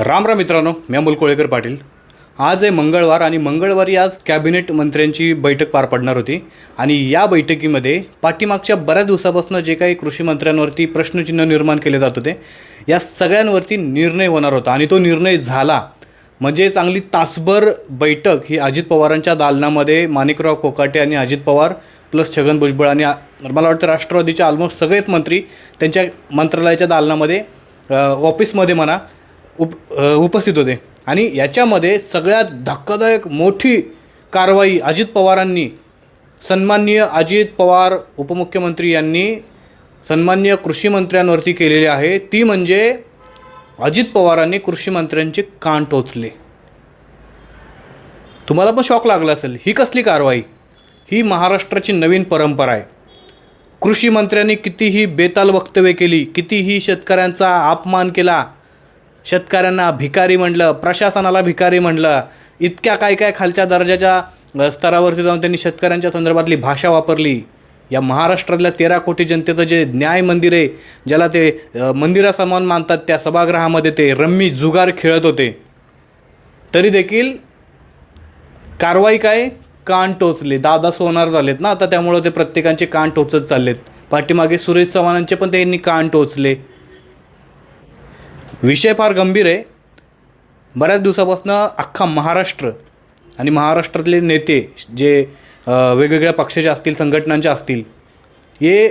राम राम मित्रांनो मी अमोल कोळेकर पाटील. आज आहे मंगळवार आणि मंगळवारी आज कॅबिनेट मंत्र्यांची बैठक पार पडणार होती. आणि या बैठकीमध्ये पाठीमागच्या बऱ्याच दिवसापासून जे काही कृषी मंत्र्यांवरती प्रश्नचिन्ह निर्माण केले जात होते या सगळ्यांवरती निर्णय होणार होता. आणि तो निर्णय झाला म्हणजे चांगली तासभर बैठक ही अजित पवारांच्या दालनामध्ये माणिकराव कोकाटे आणि अजित पवार प्लस छगन भुजबळ आणि मला वाटतं राष्ट्रवादीचे ऑलमोस्ट सगळेच मंत्री त्यांच्या मंत्रालयाच्या दालनामध्ये ऑफिसमध्ये म्हणा उप उपस्थित होते. आणि याच्यामध्ये सगळ्यात धक्कादायक मोठी कारवाई अजित पवारांनी सन्माननीय अजित पवार उपमुख्यमंत्री यांनी सन्माननीय कृषी मंत्र्यांवरती केलेली आहे. ती म्हणजे अजित पवारांनी कृषी मंत्र्यांचे कान टोचले. तुम्हाला पण शॉक लागला असेल ही कसली कारवाई? ही महाराष्ट्राची नवीन परंपरा आहे. कृषी मंत्र्यांनी कितीही बेताल वक्तव्य केली कितीही शेतकऱ्यांचा अपमान केला शेतकऱ्यांना भिकारी म्हणलं प्रशासनाला भिकारी म्हणलं इतक्या काय काय खालच्या दर्जाच्या स्तरावरती जाऊन त्यांनी शेतकऱ्यांच्या संदर्भातली भाषा वापरली. या महाराष्ट्रातल्या तेरा कोटी जनतेचं जे न्याय मंदिर आहे ज्याला ते मंदिरासमान मानतात त्या सभागृहामध्ये ते रम्मी जुगार खेळत होते. तरी देखील कारवाई काय? कान टोचले. दादा सोनार झालेत ना आता त्यामुळं ते प्रत्येकांचे कान टोचत चाललेत. पाठीमागे सुरेश चव्हाणांचे पण त्यांनी कान टोचले. विषय फार गंभीर आहे. बऱ्याच दिवसापासून अख्खा महाराष्ट्र आणि महाराष्ट्रातले नेते जे वेगवेगळ्या पक्षाचे असतील संघटनांचे असतील हे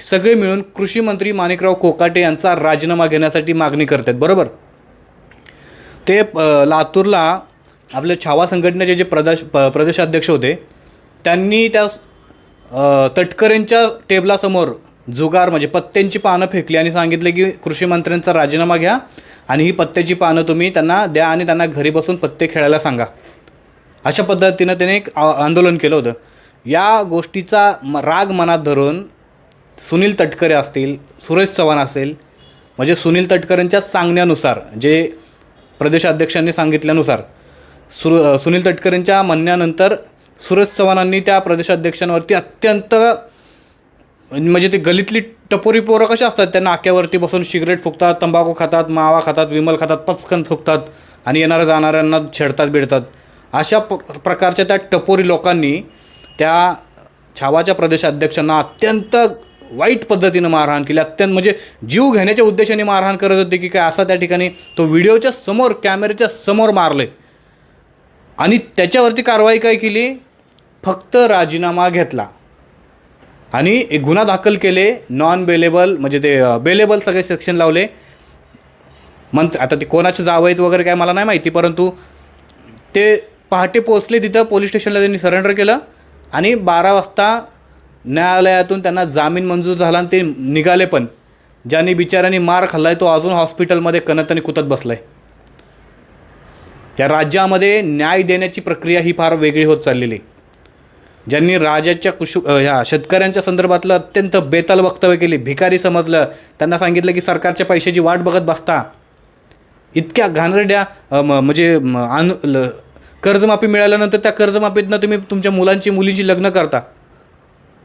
सगळे मिळून कृषी मंत्री माणिकराव कोकाटे यांचा राजीनामा घेण्यासाठी मागणी करत आहेत बरोबर? ते लातूरला आपल्या छावा संघटनेचे जे प्रदेश प प्रदेशाध्यक्ष होते त्यांनी त्या तटकरेंच्या टेबलासमोर जुगार म्हणजे पत्त्यांची पानं फेकली आणि सांगितले की कृषी मंत्र्यांचा राजीनामा घ्या आणि ही पत्त्याची पानं तुम्ही त्यांना द्या आणि त्यांना घरी बसून पत्ते खेळायला सांगा. अशा पद्धतीनं त्याने एक आ- आंदोलन केलं होतं. या गोष्टीचा म राग मनात धरून सुनील तटकरे असतील सुरेश चव्हाण असेल म्हणजे सुनील तटकरेंच्या सांगण्यानुसार जे प्रदेशाध्यक्षांनी सांगितल्यानुसार सुर सुनील तटकरेंच्या म्हणण्यानंतर सुरेश चव्हाणांनी त्या प्रदेशाध्यक्षांवरती अत्यंत म्हणजे ते गलीतली टपोरी पोरं कशी असतात? त्यांना आक्यावरती बसून सिगरेट फुकतात तंबाखू खातात मावा खातात विमल खातात पचकन फुकतात आणि येणाऱ्या जाणाऱ्यांना छेडतात बिडतात. अशा प प्रकारच्या त्या टपोरी लोकांनी त्या छावाच्या प्रदेशाध्यक्षांना अत्यंत वाईट पद्धतीनं मारहाण केली. अत्यंत म्हणजे जीव घेण्याच्या उद्देशाने मारहाण करत होते की काय असा त्या ठिकाणी तो व्हिडिओच्या समोर कॅमेऱ्याच्या समोर मारले. आणि त्याच्यावरती कारवाई काय केली? फक्त राजीनामा घेतला. आणि एक गुन्हा दाखल केले नॉन बेलेबल म्हणजे ते बेलेबल सगळे सेक्शन लावले. मंत आता ते कोणाचे जावं आहेत वगैरे काय मला नाही माहिती परंतु ते पहाटे पोचले तिथं पोलीस स्टेशनला त्यांनी सरेंडर केलं आणि बारा वाजता न्यायालयातून त्यांना जामीन मंजूर झाला आणि ते निघाले पण. ज्यांनी बिचाऱ्यांनी मार खाल्लाय तो अजून हॉस्पिटलमध्ये कणत आणि कुतत बसलाय. या राज्यामध्ये न्याय देण्याची प्रक्रिया ही फार वेगळी होत चाललेली आहे. ज्यांनी राजाच्या कुशु ह्या शेतकऱ्यांच्या संदर्भातलं अत्यंत बेताल वक्तव्य केली भिकारी समजलं त्यांना सांगितलं की सरकारच्या पैशाची वाट बघत बसता. इतक्या घाणेरड्या म- म्हणजे आन ल- कर्जमाफी मिळाल्यानंतर त्या कर्जमाफीतनं तुम्ही तुमच्या मुलांची मुलींची लग्न करता.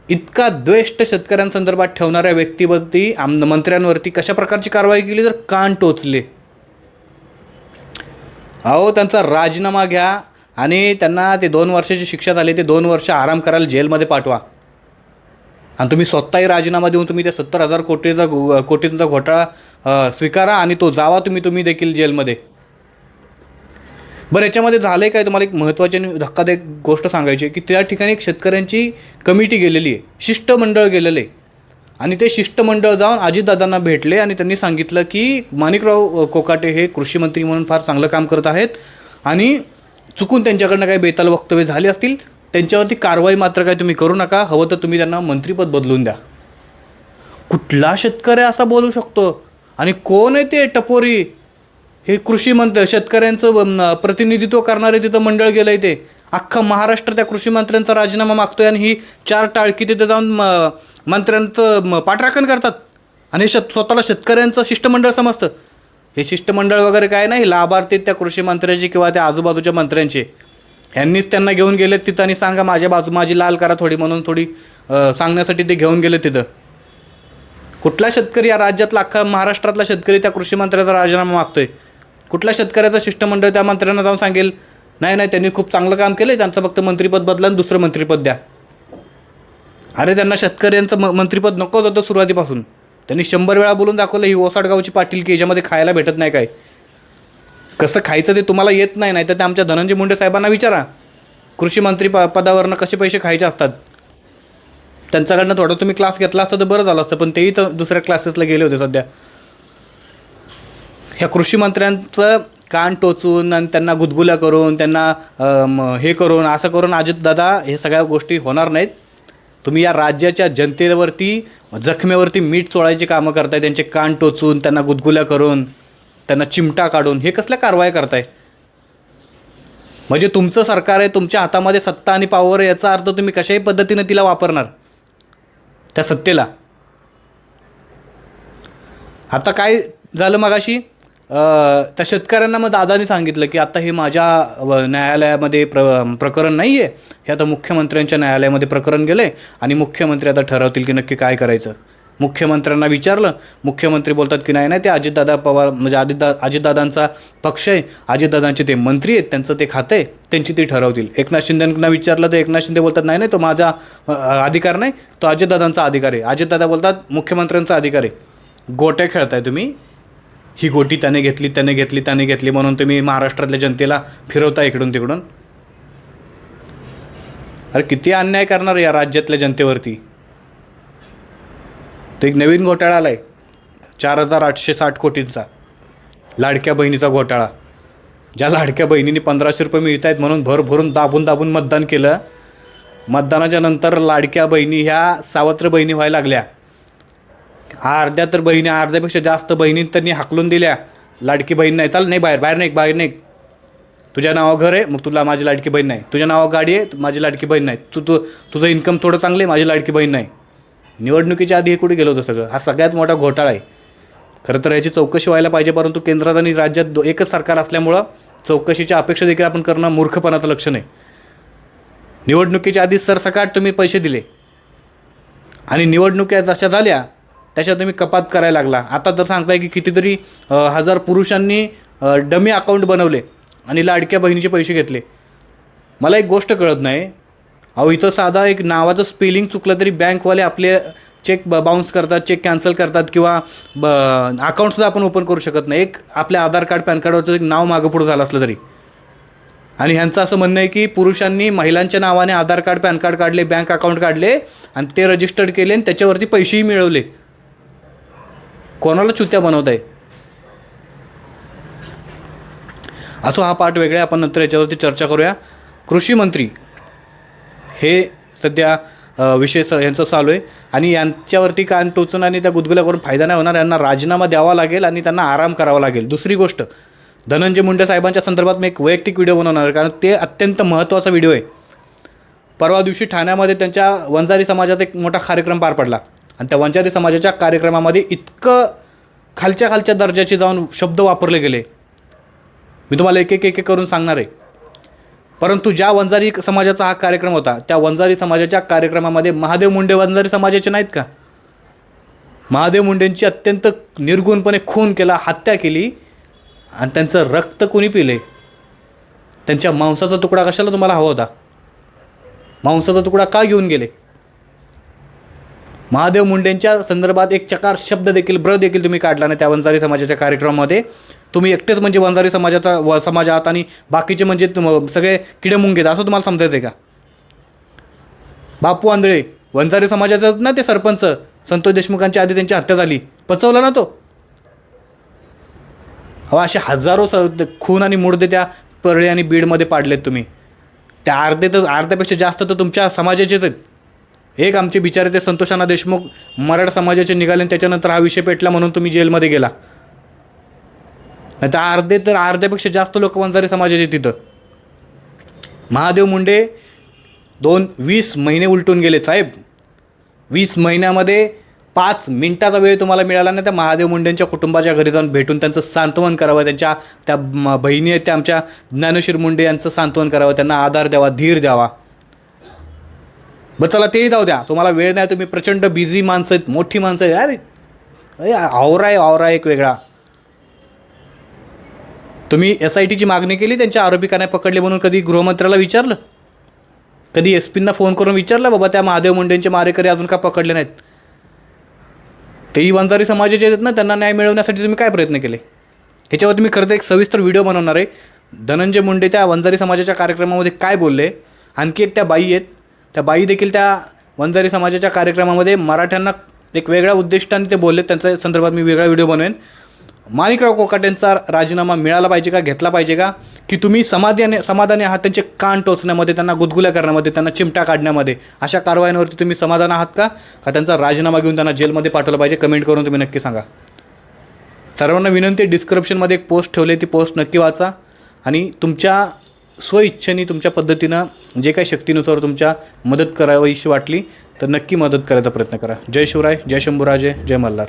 इतका द्वेष्ट शेतकऱ्यांसंदर्भात ठेवणाऱ्या व्यक्तीवरती आम मंत्र्यांवरती कशा प्रकारची कारवाई केली तर कान टोचले. अहो त्यांचा राजीनामा घ्या आणि त्यांना ते दोन वर्षाची शिक्षा झाली ते दोन वर्ष आराम करायला जेलमध्ये पाठवा. आणि तुम्ही स्वतःही राजीनामा देऊन तुम्ही त्या सत्तर हजार कोटीचा कोटींचा घोटाळा स्वीकारा आणि तो जावा तुम्ही तुम्ही देखील जेलमध्ये. बरं याच्यामध्ये झालं आहे काय? तुम्हाला एक महत्त्वाची आणि धक्कादायक गोष्ट सांगायची की त्या ठिकाणी एक शेतकऱ्यांची कमिटी गेलेली आहे. शिष्टमंडळ गेलेलं आहे. आणि ते शिष्टमंडळ जाऊन अजितदादांना भेटले आणि त्यांनी सांगितलं की माणिकराव कोकाटे हे कृषी मंत्री म्हणून फार चांगलं काम करत आहेत. आणि चुकून त्यांच्याकडनं काही बेताल वक्तव्य झाले असतील त्यांच्यावरती कारवाई मात्र काय तुम्ही करू नका हवं तर तुम्ही त्यांना मंत्रीपद बदलून द्या. कुठला शेतकरी असा बोलू शकतो? आणि कोण आहे ते टपोरी? हे कृषी मंत्र शेतकऱ्यांचं प्रतिनिधित्व करणारे तिथं मंडळ गेलं आहे ते. अख्खा महाराष्ट्र त्या कृषी मंत्र्यांचा राजीनामा मागतोय आणि ही चार टाळकी तिथे जाऊन म, मंत्र्यांचं म, पाठराखण करतात. आणि शेत स्वतःला शेतकऱ्यांचं शिष्टमंडळ समजतं. हे शिष्टमंडळ वगैरे काय नाही लाभार्थी त्या कृषीमंत्र्यांचे किंवा त्या आजूबाजूच्या मंत्र्यांचे. ह्यांनीच त्यांना घेऊन गेले तिथं आणि सांगा माझ्या बाजू माझी लाल करा थोडी म्हणून थोडी सांगण्यासाठी ते घेऊन गेले तिथं. कुठला शेतकरी या राज्यातला अख्खा महाराष्ट्रातला शेतकरी त्या कृषी मंत्र्याचा राजीनामा मागतोय? कुठल्या शेतकऱ्याचं शिष्टमंडळ त्या मंत्र्यांना जाऊन सांगेल? नाही नाही त्यांनी खूप चांगलं काम केलं त्यांचं फक्त मंत्रिपद बदला आणि दुसरं मंत्रिपद द्या. अरे त्यांना शेतकऱ्यांचं म मंत्रिपद नकोच होतं सुरुवातीपासून. त्यांनी शंभर वेळा बोलून दाखवलं ही ओसाडगावची पाटील की याच्यामध्ये खायला भेटत नाही काय? कसं खायचं ते तुम्हाला येत नाही नाही तर ते आमच्या धनंजय मुंडे साहेबांना विचारा. कृषी मंत्री प पदावरनं कसे पैसे खायचे असतात. त्यांच्याकडनं थोडं तुम्ही क्लास घेतला असतं तर बरं झालं असतं पण तेही तर दुसऱ्या क्लासेसला गेले होते सध्या. ह्या कृषी मंत्र्यांचं कान टोचून आणि त्यांना गुदगुल्या करून त्यांना हे करून असं करून अजितदादा हे सगळ्या गोष्टी होणार नाहीत. तुम्ही या राज्याच्या जनतेवरती जखमेवरती मीठ चोळायची कामं करताय त्यांचे कान टोचून त्यांना गुदगुल्या करून त्यांना चिमटा काढून हे कसल्या कारवाया करताय? म्हणजे तुमचं सरकार आहे तुमच्या हातामध्ये सत्ता आणि पावर आहे याचा अर्थ तुम्ही कशाही पद्धतीनं तिला वापरणार? त्या सत्तेला. आता काय झालं मगाशी? त्या शेतकऱ्यांना मग दादानी सांगितलं की आता हे माझ्या न्यायालयामध्ये प्र प्रकरण नाही आहे हे आता मुख्यमंत्र्यांच्या न्यायालयामध्ये प्रकरण गेलं आहे आणि मुख्यमंत्री आता ठरवतील की नक्की काय करायचं. मुख्यमंत्र्यांना विचारलं. मुख्यमंत्री बोलतात की नाही नाही ते अजितदादा पवार म्हणजे अजितदा अजितदादांचा पक्ष आहे. अजितदादांचे ते मंत्री आहेत त्यांचं ते खातं आहे त्यांची ती ठरवतील. एकनाथ शिंदेंना विचारलं तर एकनाथ शिंदे बोलतात नाही नाही तो माझा अधिकार नाही तो अजितदादांचा अधिकार आहे. अजितदादा बोलतात मुख्यमंत्र्यांचा अधिकार आहे. गोट्या खेळताय तुम्ही. ही गोटी त्याने घेतली त्याने घेतली त्याने घेतली म्हणून तुम्ही महाराष्ट्रातल्या जनतेला फिरवता इकडून तिकडून? अरे किती अन्याय करणार या राज्यातल्या जनतेवरती? तो एक नवीन घोटाळा आला आहे चार हजार आठशे साठ कोटींचा. लाडक्या बहिणीचा घोटाळा. ज्या लाडक्या बहिणीने पंधराशे रुपये मिळत आहेत म्हणून भर भरून दाबून दाबून मतदान केलं मतदानाच्या नंतर लाडक्या बहिणी ह्या सावत्र बहिणी व्हायला लागल्या. अर्ध्या तर बहिणी अर्ध्यापेक्षा जास्त बहिणी त्यांनी हाकलून दिल्या. लाडकी बहीण नाही. चाल नाही बाहेर बाहेर नाही बाहेर नाही तुझ्या नावावर घर आहे मग तुला माझी लाडकी बहीण नाही. तुझ्या नावावर गाडी आहे माझी लाडकी बहीण नाही. तू तू तुझं इन्कम थोडं चांगलं आहे माझी लाडकी बहीण नाही. निवडणुकीच्या आधी हे कुठे गेलं होतं सगळं? हा सगळ्यात मोठा घोटाळा आहे. खरं तर याची चौकशी व्हायला पाहिजे परंतु केंद्रात आणि राज्यात दो एकच सरकार असल्यामुळं चौकशीच्या अपेक्षा देखील आपण करणं मूर्खपणाचं लक्षण आहे. निवडणुकीच्या आधी सरसकाट तुम्ही पैसे दिले. आणि निवडणुक्या जशा झाल्या त्याच्यात तुम्ही कपात करायला लागला. आता तर सांगताय की कितीतरी हजार पुरुषांनी डमी अकाउंट बनवले आणि लाडक्या बहिणीचे पैसे घेतले. मला एक गोष्ट कळत नाही. अहो इथं साधा एक नावाचं स्पेलिंग चुकलं तरी बँकवाले आपले चेक ब बाउन्स करतात चेक कॅन्सल करतात किंवा ब अकाउंटसुद्धा आपण ओपन करू शकत नाही. एक आपल्या आधार कार्ड पॅन कार्डवरचं एक नाव मागं पुढं झालं असलं तरी. आणि ह्यांचं असं म्हणणं आहे की पुरुषांनी महिलांच्या नावाने आधार कार्ड पॅन कार्ड काढले बँक अकाउंट काढले आणि ते रजिस्टर्ड केले आणि त्याच्यावरती पैसेही मिळवले. कोणाला चुत्या बनवत आहे असो हा पार्ट वेगळा आहे. आपण नंतर याच्यावरती चर्चा करूया. कृषी मंत्री हे सध्या विषय स यांचं चालू आहे. आणि यांच्यावरती कान टोचून आणि त्या गुदगुल्या करून फायदा नाही होणार यांना राजीनामा द्यावा लागेल आणि त्यांना आराम करावा लागेल. दुसरी गोष्ट धनंजय मुंडे साहेबांच्या संदर्भात मी एक वैयक्तिक व्हिडिओ बनवणार आहे कारण ते अत्यंत महत्त्वाचा व्हिडिओ आहे. परवा दिवशी ठाण्यामध्ये त्यांच्या वंजारी समाजाचा एक मोठा कार्यक्रम पार पडला. आणि त्या वंजारी समाजाच्या कार्यक्रमामध्ये इतकं खालच्या खालच्या दर्जाचे जाऊन शब्द वापरले गेले. मी तुम्हाला एक एक एक एक करून सांगणार आहे. परंतु ज्या वंजारी समाजाचा हा कार्यक्रम होता त्या वंजारी समाजाच्या कार्यक्रमामध्ये महादेव मुंडे वंजारी समाजाचे नाहीत का? महादेव मुंडेंची अत्यंत निर्गुणपणे खून केला हत्या केली आणि त्यांचं रक्त कोणी पिले? त्यांच्या मांसाचा तुकडा कशाला तुम्हाला हवा होता? मांसाचा तुकडा का घेऊन गेले? महादेव मुंडेंच्या संदर्भात एक चकार शब्द देखील ब्र देखील तुम्ही काढला नाही त्या वंजारी समाजाच्या कार्यक्रमामध्ये. तुम्ही एकटेच म्हणजे वंजारी समाजाचा व समाज आहात आणि बाकीचे म्हणजे तुम सगळे किडेमुंगे आहेत, असं तुम्हाला समजायचं आहे का? बापू आंधळे वंजारी समाजाचं ना ते सरपंच संतोष देशमुखांच्या आधी त्यांची हत्या झाली पचवला ना तो? अहो असे हजारो स खून आणि मुर्दे त्या परळी आणि बीडमध्ये पाडलेत तुम्ही. त्या अर्धे तर अर्ध्यापेक्षा जास्त तर तुमच्या समाजाचेच आहेत. एक आमचे बिचारे ते संतोषाना देशमुख मराठा समाजाचे निघाले आणि त्याच्यानंतर हा विषय पेटला म्हणून तुम्ही जेलमध्ये गेला. नाही तर अर्धे तर अर्ध्यापेक्षा जास्त लोक वंजारी समाजाचे तिथं. महादेव मुंडे दोन वीस महिने उलटून गेले साहेब. वीस महिन्यामध्ये पाच मिनिटाचा वेळ तुम्हाला मिळाला नाही त्या महादेव मुंडेंच्या कुटुंबाच्या घरी जाऊन भेटून त्यांचं सांत्वन करावं त्यांच्या त्या बहिणी आहेत त्या आमच्या ज्ञानशीर मुंडे यांचं सांत्वन करावं त्यांना आधार द्यावा धीर द्यावा. बरं चला तेही जाऊ द्या. तुम्हाला वेळ नाही तुम्ही प्रचंड बिझी माणसं आहेत मोठी माणसं आहेत. अरे अरे आवरा आहे आवरा एक वेगळा. तुम्ही एस आय टीची मागणी केली त्यांच्या आरोपी का नाही पकडले म्हणून कधी गृहमंत्र्याला विचारलं? कधी एस पींना फोन करून विचारलं बाबा त्या महादेव मुंडेंचे मारेकरी अजून का पकडले नाहीत? तेही वंजारी समाजाचे आहेत ना त्यांना न्याय मिळवण्यासाठी तुम्ही काय प्रयत्न केले? ह्याच्यावर तुम्ही खरं तर एक सविस्तर व्हिडिओ बनवणार आहे. धनंजय मुंडे त्या वंजारी समाजाच्या कार्यक्रमामध्ये काय बोलले? आणखी एक त्या बाई आहेत त्या बाई देखील त्या वंजारी समाजाच्या कार्यक्रमामध्ये मराठ्यांना एक वेगळ्या उद्दिष्टाने ते बोलले. त्यांच्या संदर्भात मी वेगळा व्हिडिओ बनवेन. माणिकराव कोकाटेंचा राजीनामा मिळाला पाहिजे का घेतला पाहिजे का? की तुम्ही समाधाने समाधानी आहात त्यांचे कान टोचण्यामध्ये त्यांना गुदगुल्या करण्यामध्ये त्यांना चिमटा काढण्यामध्ये अशा कारवायांवरती तुम्ही समाधान आहात का? का त्यांचा राजीनामा घेऊन त्यांना जेलमध्ये पाठवलं पाहिजे? कमेंट करून तुम्ही नक्की सांगा. सर्वांना विनंती डिस्क्रिप्शनमध्ये एक पोस्ट ठेवली ती पोस्ट नक्की वाचा. आणि तुमच्या स्वइच्छेने तुमच्या पद्धतीनं जे काही शक्तीनुसार तुमच्या मदत करावीशी वाटली तर नक्की मदत करायचा प्रयत्न करा. जय शिवराय जय शंभूराजे जय मल्हार.